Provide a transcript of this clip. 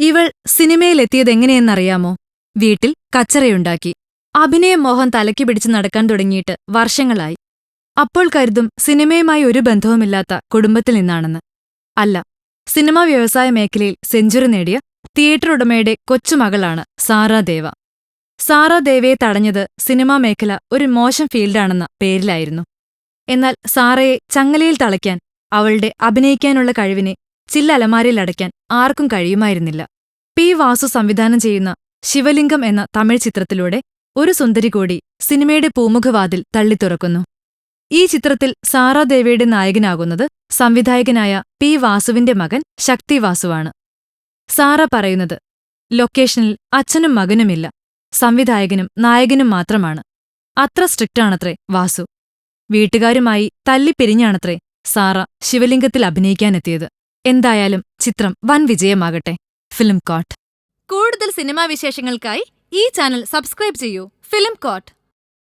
ഇവൾ സിനിമയിലെത്തിയതെങ്ങനെയെന്നറിയാമോ? വീട്ടിൽ കച്ചറയുണ്ടാക്കി. അഭിനയമോഹം തലയ്ക്ക് പിടിച്ച് നടക്കാൻ തുടങ്ങിയിട്ട് വർഷങ്ങളായി. അപ്പോൾ കരുതും സിനിമയുമായി ഒരു ബന്ധവുമില്ലാത്ത കുടുംബത്തിൽ നിന്നാണെന്ന്. അല്ല സിനിമാ വ്യവസായ മേഖലയിൽ സെഞ്ചുറി നേടിയ തിയേറ്റർ ഉടമയുടെ കൊച്ചുമകളാണ് സാറാദേവ ദേവ. സാറാ ദേവയെ തടഞ്ഞത് സിനിമാ മേഖല ഒരു മോശം ഫീൽഡാണെന്ന പേരിലായിരുന്നു. എന്നാൽ സാറയെ ചങ്ങലയിൽ തളയ്ക്കാൻ അവളുടെ അഭിനയിക്കാനുള്ള കഴിവിനെ ചില്ലലമാരയിലടയ്ക്കാൻ ആർക്കും കഴിയുമായിരുന്നില്ല. പി. വാസു സംവിധാനം ചെയ്യുന്ന ശിവലിംഗം എന്ന തമിഴ് ചിത്രത്തിലൂടെ ഒരു സുന്ദരി കൂടി സിനിമയുടെ പൂമുഖവാതിൽ തള്ളിത്തുറക്കുന്നു. ഈ ചിത്രത്തിൽ സാറാദേവിയുടെ നായകനാകുന്നത് സംവിധായകനായ പി. വാസുവിന്റെ മകൻ ശക്തി വാസുവാണ്. സാറ പറയുന്നത് ലൊക്കേഷനിൽ അച്ഛനും മകനുമില്ല സംവിധായകനും നായകനും മാത്രമാണ്. അത്ര സ്ട്രിക്റ്റാണത്രേ വാസു. വീട്ടുകാരുമായി തല്ലിപ്പിരിഞ്ഞാണത്രേ സാറ ശിവലിംഗത്തിൽ അഭിനയിക്കാനെത്തിയത്. എന്തായാലും ചിത്രം വൻ വിജയമാകട്ടെ. ഫിലിം കോട്ട്. കൂടുതൽ സിനിമാ വിശേഷങ്ങൾക്കായി ഈ ചാനൽ സബ്സ്ക്രൈബ് ചെയ്യൂ. Film coat.